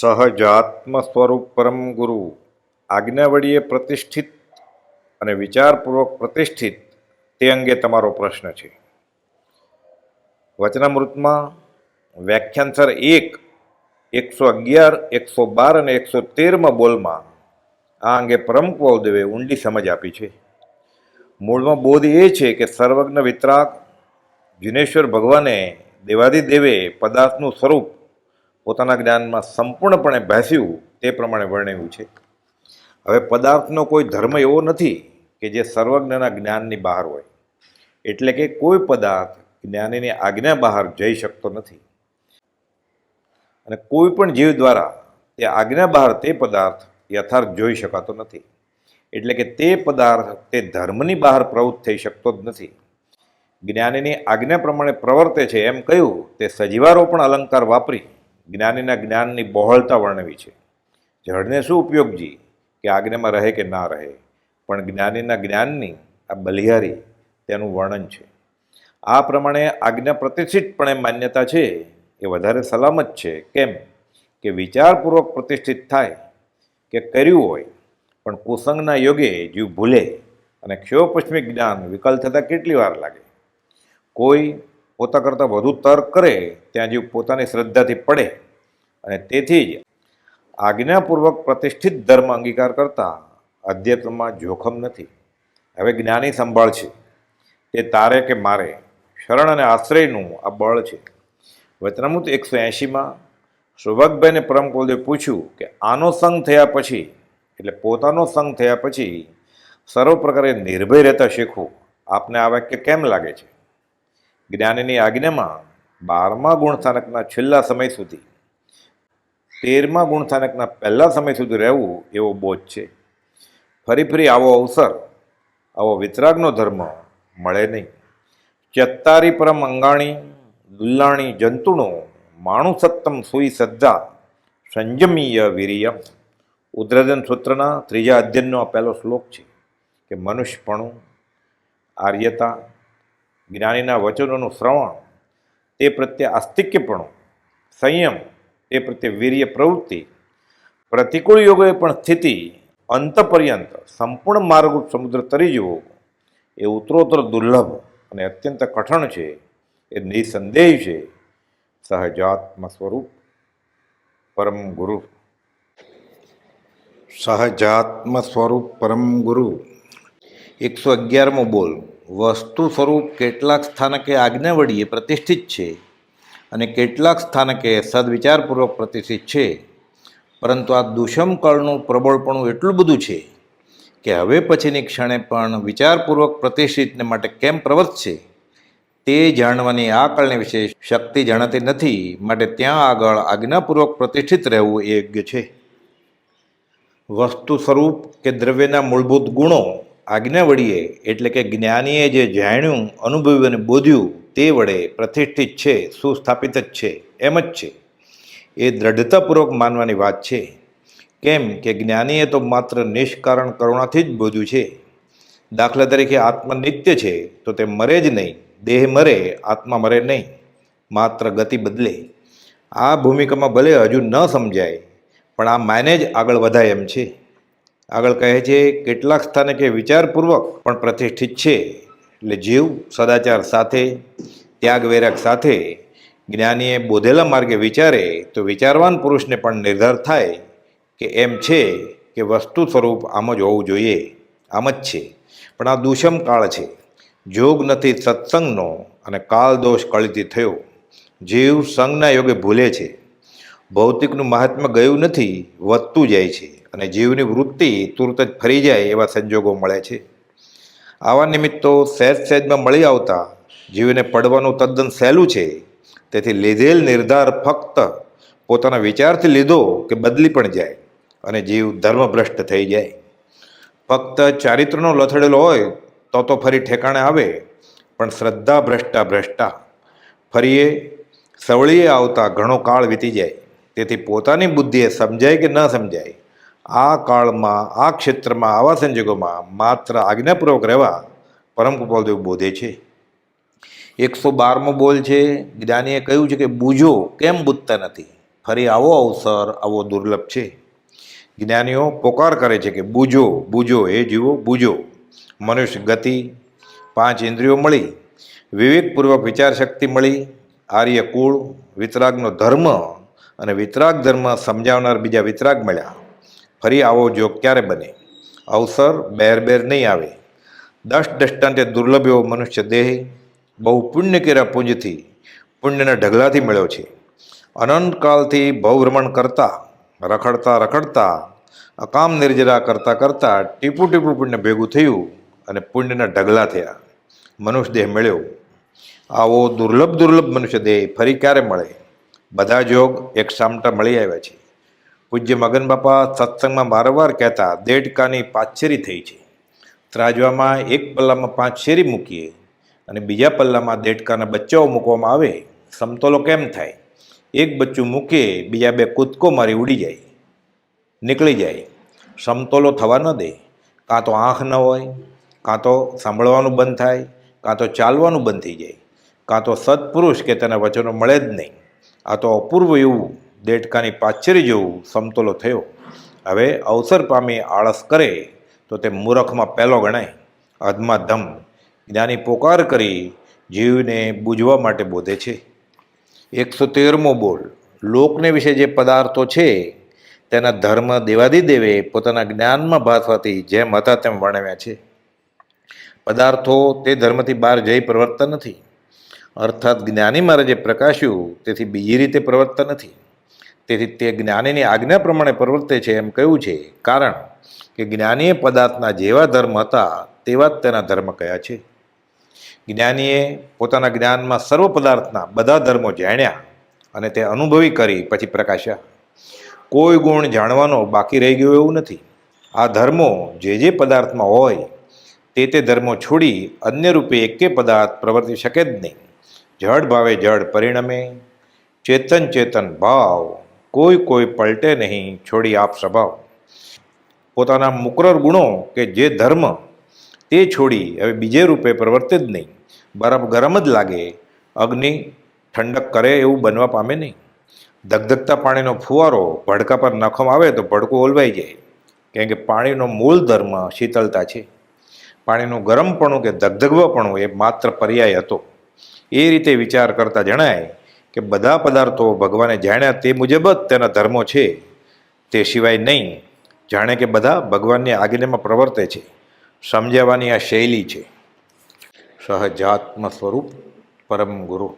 સહજાત્મ સ્વરૂપ પરમ ગુરુ. આજ્ઞાવળીએ પ્રતિષ્ઠિત અને વિચારપૂર્વક પ્રતિષ્ઠિત તે અંગે તમારો પ્રશ્ન છે. વચનામૃતમાં વ્યાખ્યાનસર એક, એકસો અગિયાર, એકસો બાર અને એકસો તેરમાં બોલમાં આ અંગે પરમ કૌલદેવે ઊંડી સમજ આપી છે. મૂળમાં બોધ એ છે કે સર્વજ્ઞ વિતરાગ જિનેશ્વર ભગવાને દેવાદિદેવે પદાર્થનું સ્વરૂપ પોતાના જ્ઞાનમાં સંપૂર્ણપણે ભાસ્યું તે પ્રમાણે વર્ણવ્યું છે. હવે પદાર્થનો કોઈ ધર્મ એવો નથી કે જે સર્વજ્ઞના જ્ઞાનની બહાર હોય. એટલે કે કોઈ પદાર્થ જ્ઞાનીની આજ્ઞા બહાર જઈ શકતો નથી. અને કોઈ પણ જીવ દ્વારા તે આજ્ઞા બહાર તે પદાર્થ યથાર્થ જોઈ શકાતો નથી. એટલે કે તે પદાર્થ તે ધર્મની બહાર પ્રવૃત્ત થઈ શકતો જ નથી. જ્ઞાનીની આજ્ઞા પ્રમાણે પ્રવર્તે છે એમ કહ્યું, તે સજીવારો પણ અલંકાર વાપરી જ્ઞાનીના જ્ઞાનની બહોળતા વર્ણવી છે. જળને શું ઉપયોગજી? કે આજ્ઞામાં રહે કે ના રહે? પણ જ્ઞાનીના જ્ઞાનની આ બલિહારી તેનું વર્ણન છે. આ પ્રમાણે આજ્ઞા પ્રતિષ્ઠિતપણે માન્યતા છે, એ વધારે સલામત છે. કેમ? કે વિચારપૂર્વક પ્રતિષ્ઠિત થાય કે કર્યું હોય, પણ કુસંગના યોગે જીવ ભૂલે અને ક્ષયોપશ્મિક જ્ઞાન વિકલ થતાં કેટલી વાર લાગે? કોઈ પોતા કરતાં વધુ તર્ક કરે, ત્યાં જીવ પોતાની શ્રદ્ધાથી પડે અને તેથી જ આજ્ઞાપૂર્વક પ્રતિષ્ઠિત ધર્મ અંગીકાર કરતાં અધ્યાત્મમાં જોખમ નથી. હવે જ્ઞાની સંભાળ છે. તે તારે કે મારે? શરણ અને આશ્રયનું આ બળ છે. વચનામૃત એકસો એંશીમાં સુભગભાઈને પરમ કુલદેવ પૂછ્યું કે આનો સંગ થયા પછી, એટલે પોતાનો સંગ થયા પછી સર્વ પ્રકારે નિર્ભય રહેતા શીખવું આપને આ વાક્ય કેમ લાગે છે? જ્ઞાનીની આજ્ઞામાં બારમા ગુણસ્થાનકના છેલ્લા સમય સુધી, તેરમા ગુણસ્થાનકના પહેલા સમય સુધી રહેવું એવો બોધ છે. ફરી ફરી આવો અવસર, આવો વિતરાગનો ધર્મ મળે નહીં. ચત્તારી પરમ અંગાણી, દુલ્લાણી જંતુણો માણુ સત્તમ સુઈ શ્રદ્ધા સંયમીય વીર્ય ઉદ્રજન સૂત્રના ત્રીજા અધ્યયનનો આ પહેલો શ્લોક છે કે મનુષ્યપણું, આર્યતા જ્ઞાનીના વચનોનું શ્રવણ, તે પ્રત્યે આસ્તિક્યપણું, સંયમ, તે પ્રત્યે વીર્ય પ્રવૃત્તિ, પ્રતિકૂળ યોગોએ પણ સ્થિતિ અંત પર્યંત સંપૂર્ણ માર્ગરૂપ સમુદ્ર તરી જવો એ ઉત્તરોત્તર દુર્લભ અને અત્યંત કઠણ છે. એ નિસંદેહ છે. સહજાત્મ સ્વરૂપ પરમ ગુરુ. સહજાત્મ સ્વરૂપ પરમ ગુરુ. એકસો અગિયારમો બોલ. વસ્તુ સ્વરૂપ કેટલાક સ્થાનકે આજ્ઞાવળીએ પ્રતિષ્ઠિત છે અને કેટલાક સ્થાનકે સદવિચારપૂર્વક પ્રતિષ્ઠિત છે. પરંતુ આ દુષમ કળનું પ્રબળપણું એટલું બધું છે કે હવે પછીની ક્ષણે પણ વિચારપૂર્વક પ્રતિષ્ઠિતને માટે કેમ પ્રવર્તશે તે જાણવાની આ કળને વિશે શક્તિ જાણતી નથી. માટે ત્યાં આગળ આજ્ઞાપૂર્વક પ્રતિષ્ઠિત રહેવું એ યોગ્ય છે. વસ્તુ સ્વરૂપ કે દ્રવ્યના મૂળભૂત ગુણો આજ્ઞા વડીએ એટલે કે જ્ઞાનીએ જે જાણ્યું, અનુભવ્યું અને બોધ્યું તે વડે પ્રતિષ્ઠિત છે, સુસ્થાપિત જ છે, એમ જ છે. એ દ્રઢતાપૂર્વક માનવાની વાત છે. કેમ કે જ્ઞાનીએ તો માત્ર નિષ્કારણ કરુણાથી જ બોધ્યું છે. દાખલા તરીકે આત્મા નિત્ય છે, તો તે મરે જ નહીં. દેહ મરે, આત્મા મરે નહીં. માત્ર ગતિ બદલે. આ ભૂમિકામાં ભલે હજુ ન સમજાય, પણ આ માને જ આગળ વધાય એમ છે. આગળ કહે છે, કેટલાક સ્થાને કે વિચારપૂર્વક પણ પ્રતિષ્ઠિત છે. એટલે જીવ, સદાચાર સાથે, ત્યાગ સાથે, જ્ઞાનીએ બોધેલા માર્ગે વિચારે, તો વિચારવાન પુરુષને પણ નિર્ધાર થાય કે એમ છે કે વસ્તુ સ્વરૂપ આમ જ હોવું જોઈએ. આમ જ છે. પણ આ દુષમ કાળ છે. જોગ નથી સત્સંગનો અને કાળ દોષ કળીથી થયો. જીવ સંગના યોગે ભૂલે છે. ભૌતિકનું મહાત્મ્ય ગયું નથી, વધતું જાય છે અને જીવની વૃત્તિ તુરત જ ફરી જાય એવા સંજોગો મળે છે. આવા નિમિત્તો સહેજ સહેજમાં મળી આવતા જીવને પડવાનું તદ્દન સહેલું છે. તેથી લીધેલ નિર્ધાર ફક્ત પોતાના વિચારથી લીધો કે બદલી પણ જાય અને જીવ ધર્મભ્રષ્ટ થઈ જાય. ફક્ત ચારિત્રનો લથડેલો હોય તો તો ફરી ઠેકાણે આવે, પણ શ્રદ્ધા ભ્રષ્ટા ભ્રષ્ટા. ફરીએ, સવળીએ આવતા ઘણો કાળ વીતી જાય. તેથી પોતાની બુદ્ધિએ સમજાય કે ન સમજાય, આ કાળમાં, આ ક્ષેત્રમાં, આવા સંજોગોમાં માત્ર આજ્ઞાપૂર્વક રહેવા પરમ કૃપાલદેવ બોધે છે. એકસો બારમો બોલ છે, જ્ઞાનીએ કહ્યું છે કે બૂજો કેમ બૂજતા નથી? ફરી આવો અવસર, આવો દુર્લભ છે. જ્ઞાનીઓ પોકાર કરે છે કે બૂજો બૂજો એ જીવો, બૂજો. મનુષ્ય ગતિ, પાંચ ઇન્દ્રિયો મળી, વિવેકપૂર્વક વિચાર શક્તિ મળી આર્ય કુળ વિતરાગનો ધર્મ અને વિતરાગ ધર્મ સમજાવનાર બીજા વિતરાગ મળ્યા. ફરી આવો જોગ ક્યારે બને? અવસર બેર બેર નહીં આવે. દસ દષ્ટાંતે દુર્લભ એવો મનુષ્ય દેહ બહુ પુણ્ય કેરા પુંજથી પુણ્યના ઢગલાથી મળ્યો છે. અનંતકાલથી ભવભ્રમણ કરતા, રખડતા રખડતા, અકામ નિર્જરા કરતા કરતા ટીપું ટીપું પુણ્ય ભેગું થયું અને પુણ્યના ઢગલા થયા. મનુષ્ય દેહ મળ્યો. આવો દુર્લભ દુર્લભ મનુષ્ય દેહ ફરી ક્યારે મળે? બધા જોગ એક સામટા મળી આવ્યા છે. પૂજ્ય મગન બાપા સત્સંગમાં વારંવાર કહેતા, દેડકાની પાછેરી થઈ છે. ત્રાજવામાં એક પલ્લામાં પાંચ શેરી મૂકીએ અને બીજા પલ્લામાં દેડકાના બચ્ચાઓ મૂકવામાં આવે. સમતોલો કેમ થાય? એક બચ્ચું મૂકીએ બીજા બે કૂદકો મારી ઉડી જાય. નીકળી જાય. સમતોલો થવા ન દે. કાં તો આંખ ન હોય, કાં તો સાંભળવાનું બંધ થાય, કાં તો ચાલવાનું બંધ થઈ જાય. કાં તો સત્પુરુષ કે તેના વચનો મળે જ નહીં. આ તો અપૂર્વ એવું દેડકાની પાછરી જેવું સમતોલો થયો. હવે અવસર પામી આળસ કરે તો તે મૂરખમાં પહેલો ગણાય. અધમાં ધમ જ્ઞાની પોકાર કરી જીવને બૂજવા માટે બોધે છે. એકસો તેરમો બોલ. લોકને વિશે જે પદાર્થો છે તેના ધર્મ દેવાદિદેવે પોતાના જ્ઞાનમાં ભાસવાથી જેમ હતા તેમ વર્ણવ્યા છે. પદાર્થો તે ધર્મથી બહાર જઈ પ્રવર્તન નથી. અર્થાત જ્ઞાની મહારાજે પ્રકાશ્યું, તેથી બીજી રીતે પ્રવર્તતા નથી. તેથી તે જ્ઞાનીની આજ્ઞા પ્રમાણે પ્રવર્તે છે એમ કહ્યું છે. કારણ કે જ્ઞાનીએ પદાર્થના જેવા ધર્મ હતા, તેવા જ તેના ધર્મ કયા છે. જ્ઞાનીએ પોતાના જ્ઞાનમાં સર્વ પદાર્થના બધા ધર્મો જાણ્યા અને તે અનુભવી કરી, પછી પ્રકાશ્યા. કોઈ ગુણ જાણવાનો બાકી રહી ગયો એવું નથી. આ ધર્મો જે જે પદાર્થમાં હોય, તે તે ધર્મો છોડી અન્ય રૂપે એકે પદાર્થ પ્રવર્તી શકે જ નહીં. જડ ભાવે જડ પરિણમે, ચેતન ચેતન ભાવ, કોઈ કોઈ પલટે નહીં, છોડી આપ સ્વભાવ. પોતાના મુકરર ગુણો કે જે ધર્મ, તે છોડી હવે બીજે રૂપે પ્રવર્તે જ નહીં. બરફ ગરમ જ લાગે, અગ્નિ ઠંડક કરે એવું બનવા પામે નહીં. ધગધગતા પાણીનો ફુવારો, ભડકા પર નાખવામાં આવે તો ભડકું ઓલવાઈ જાય. કેમ કે પાણીનો મૂળ ધર્મ શીતળતા છે. પાણીનું ગરમપણું કે ધગધગવાપણું એ માત્ર પર્યાય હતો. એ રીતે વિચાર કરતા જણાય કે બધા પદાર્થો ભગવાને જાણ્યા તે મુજબ જ તેના ધર્મો છે. તે સિવાય નહીં, જાણે કે બધા ભગવાનની આજ્ઞામાં પ્રવર્તે છે. સમજાવવાની આ શૈલી છે. સહજાત્મ સ્વરૂપ પરમ ગુરુ.